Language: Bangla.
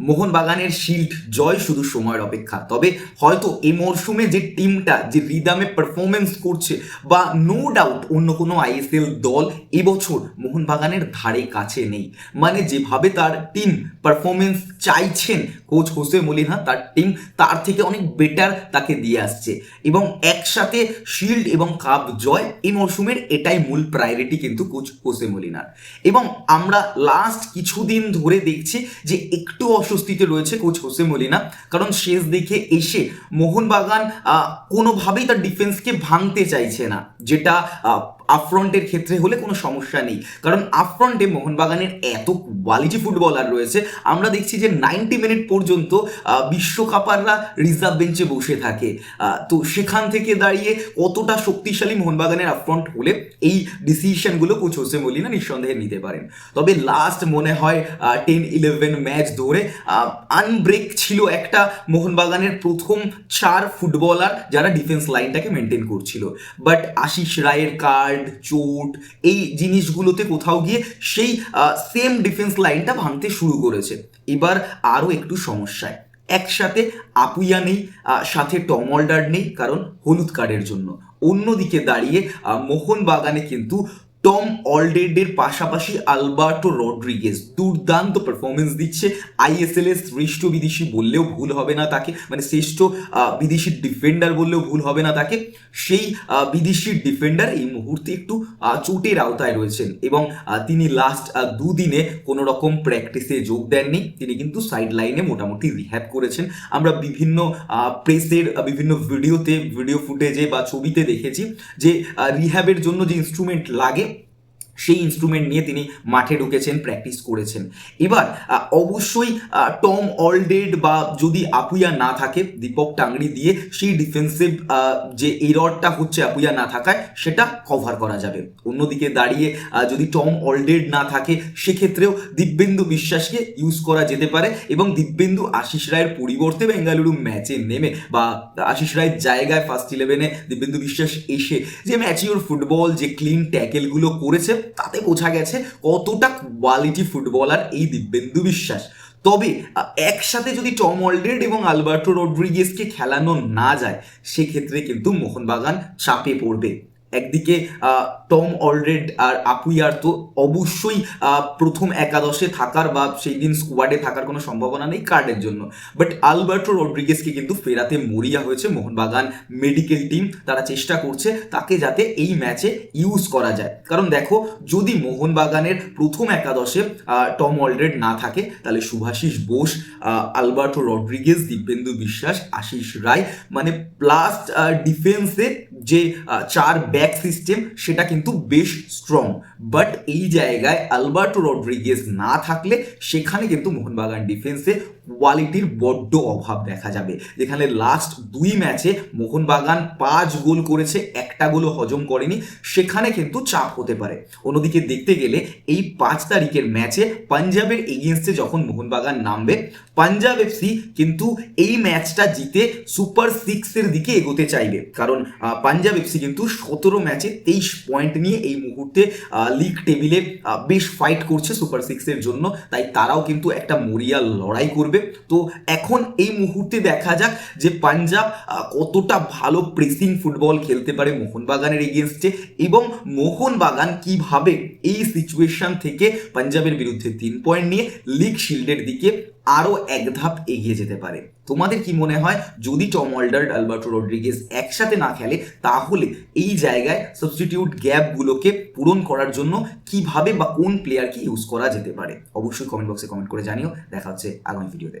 মোহনবাগানের শিল্ড জয় শুধু সময়ের অপেক্ষা। তবে হয়তো এই মরশুমে যে টিমটা, যে রিদামে পারফরমেন্স করছে, বা নো ডাউট অন্য কোনো আইএসএল দল এবছর মোহনবাগানের ধারে কাছে নেই। মানে যেভাবে তার টিম পারফরমেন্স চাইছেন কোচ হোসে মলিনা, তার টিম তার থেকে অনেক বেটার তাকে দিয়ে আসছে। এবং একসাথে শিল্ড এবং কাপ জয় এই মরশুমের এটাই মূল প্রায়োরিটি কিন্তু কোচ হোসে মলিনার। এবং আমরা লাস্ট কিছুদিন ধরে দেখছি যে একটু অস্বস্তিতে রয়েছে কোচ হোসে মলিনা। কারণ শেষ দিকে এসে মোহনবাগান কোনোভাবেই তার ডিফেন্সকে ভাঙতে চাইছে না। যেটা আহ, আপফ্রন্টের ক্ষেত্রে হলে কোনো সমস্যা নেই। কারণ আফ্রন্টে মোহনবাগানের এত কোয়ালিটি ফুটবলার রয়েছে। আমরা দেখছি যে নাইনটি মিনিট পর্যন্ত বিশ্বকাপাররা রিজার্ভ বেঞ্চে বসে থাকে। তো সেখান থেকে দাঁড়িয়ে কতটা শক্তিশালী মোহনবাগানের আপফ্রন্ট হলে এই ডিসিশনগুলো কোচ হোসে মলিনা নিঃসন্দেহে নিতে পারেন। তবে লাস্ট মনে হয় টেন ইলেভেন ম্যাচ ধরে আনব্রেক ছিল একটা মোহনবাগানের প্রথম চার ফুটবলার যারা ডিফেন্স লাইনটাকে মেনটেন করছিল। বাট আশিস রায়ের কার্ড চোট এই জিনিসগুলোতে কোথাও গিয়ে সেই সেম ডিফেন্স লাইনটা ভাঙতে শুরু করেছে। এবার আরও একটু সমস্যায়। একসাথে আপুইয়া নেই সাথে টমলডার নেই, কারণ হলুদ কার্ডের জন্য। অন্যদিকে দাঁড়িয়ে মোহন মোহনবাগানে কিন্তু টম অলডেডের পাশাপাশি আলবার্টো রড্রিগেজ দুর্দান্ত পারফরমেন্স দিচ্ছে। আইএসএল এর শ্রেষ্ঠ বিদেশি বললেও ভুল হবে না তাকে। মানে শ্রেষ্ঠ বিদেশি ডিফেন্ডার বললেও ভুল হবে না তাকে। সেই বিদেশি ডিফেন্ডার এই মুহূর্তে একটু চোটের আওতায় রয়েছেন এবং তিনি লাস্ট দুদিনে কোনো রকম প্র্যাকটিসে যোগ দেননি। তিনি কিন্তু সাইড লাইনে মোটামুটি রিহ্যাব করেছেন। আমরা বিভিন্ন প্রেসের বিভিন্ন ভিডিওতে ভিডিও ফুটেজে বা ছবিতে দেখেছি যে রিহ্যাবের জন্য যে ইনস্ট্রুমেন্ট লাগে সেই ইনস্ট্রুমেন্ট নিয়ে তিনি মাঠে ঢুকেছেন প্র্যাকটিস করেছেন। এবার অবশ্যই টম অলডেড বা যদি আপুইয়া না থাকে, দীপক টাংরি দিয়ে সেই ডিফেন্সিভ যে এররটা হচ্ছে আপুইয়া না থাকায়, সেটা কভার করা যাবে। অন্যদিকে দাঁড়িয়ে যদি টম অলডেড না থাকে, সেক্ষেত্রেও দিব্যেন্দু বিশ্বাসকে ইউজ করা যেতে পারে এবং দিব্যেন্দু আশিস রায়ের পরিবর্তে বেঙ্গালুরু ম্যাচে নেমে বা আশিস রায়ের জায়গায় ফার্স্ট ইলেভেনে দিব্যেন্দু বিশ্বাস এসে যে ম্যাচিওর ফুটবল যে ক্লিন ট্যাকেলগুলো করেছে তাতে বোঝা গেছে কতটা কোয়ালিটি ফুটবলার এই দিব্যেন্দু বিশ্বাস। তবে একসাথে যদি টম অলডেড এবং আলবার্টো রড্রিগেসকে খেলানো না যায়, সেক্ষেত্রে কিন্তু মোহনবাগান চাপে পড়বে। একদিকে টম অলরেড আর আপুইয়ার তো অবশ্যই প্রথম একাদশে থাকার বা সেই দিন স্কোয়াডে থাকার কোনো সম্ভাবনা নেই কার্ডের জন্য। বাট আলবার্টো রড্রিগেসকে কিন্তু ফেরাতে মরিয়া হয়েছে মোহনবাগান মেডিকেল টিম তারা চেষ্টা করছে তাকে যাতে এই ম্যাচে ইউজ করা যায়। কারণ দেখো, যদি মোহনবাগানের প্রথম একাদশে টম অলরেড না থাকে, তাহলে শুভাশিস বোস আলবার্টো রড্রিগেস দিব্যেন্দু বিশ্বাস আশিস রায় মানে প্লাস ডিফেন্সে যে চার ব্যাক সিস্টেম, সেটা কিন্তু বেশ স্ট্রং বাট এই জায়গায় আলবার্টো রড্রিগেজ না থাকলে সেখানে কিন্তু মোহনবাগান ডিফেন্সে কোয়ালিটির বড্ড অভাব দেখা যাবে। যেখানে লাস্ট দুই ম্যাচে মোহনবাগান পাঁচ গোল করেছে একটা গোলও হজম করেনি, সেখানে কিন্তু চাপ হতে পারে। অন্যদিকে দেখতে গেলে এই পাঁচ তারিখের ম্যাচে পাঞ্জাবের এগেনস্টে যখন মোহনবাগান নামবে, পাঞ্জাব এফসি কিন্তু এই ম্যাচটা জিতে সুপার সিক্সের দিকে এগোতে চাইবে। কারণ পাঞ্জাব এফসি কিন্তু সতেরো ম্যাচে তেইশ পয়েন্ট নিয়ে এই মুহূর্তে লিগ টেবিলে বেশ ফাইট করছে সুপার সিক্সের জন্য। তাই তারাও কিন্তু একটা মরিয়া লড়াই করবে। তো এখন এই মুহূর্তে দেখা যাক যে পাঞ্জাব কতটা ভালো প্রেসিং ফুটবল খেলতে পারে মোহনবাগানের এগেনস্টে এবং মোহনবাগান কীভাবে এই সিচুয়েশন থেকে পাঞ্জাবের বিরুদ্ধে তিন পয়েন্ট নিয়ে লিগ শিল্ডের দিকে আরও এক ধাপ এগিয়ে যেতে পারে। তোমাদের কি মনে হয়, যদি টম অলডার্ড আলবার্টো রড্রিগেজ একসাথে না খেলে, তাহলে এই জায়গায় সাবস্টিটিউট গ্যাপগুলোকে পূরণ করার জন্য কীভাবে বা কোন প্লেয়ারকে ইউজ করা যেতে পারে? অবশ্যই কমেন্ট বক্সে কমেন্ট করে জানিও। দেখা হচ্ছে আগামী ভিডিওতে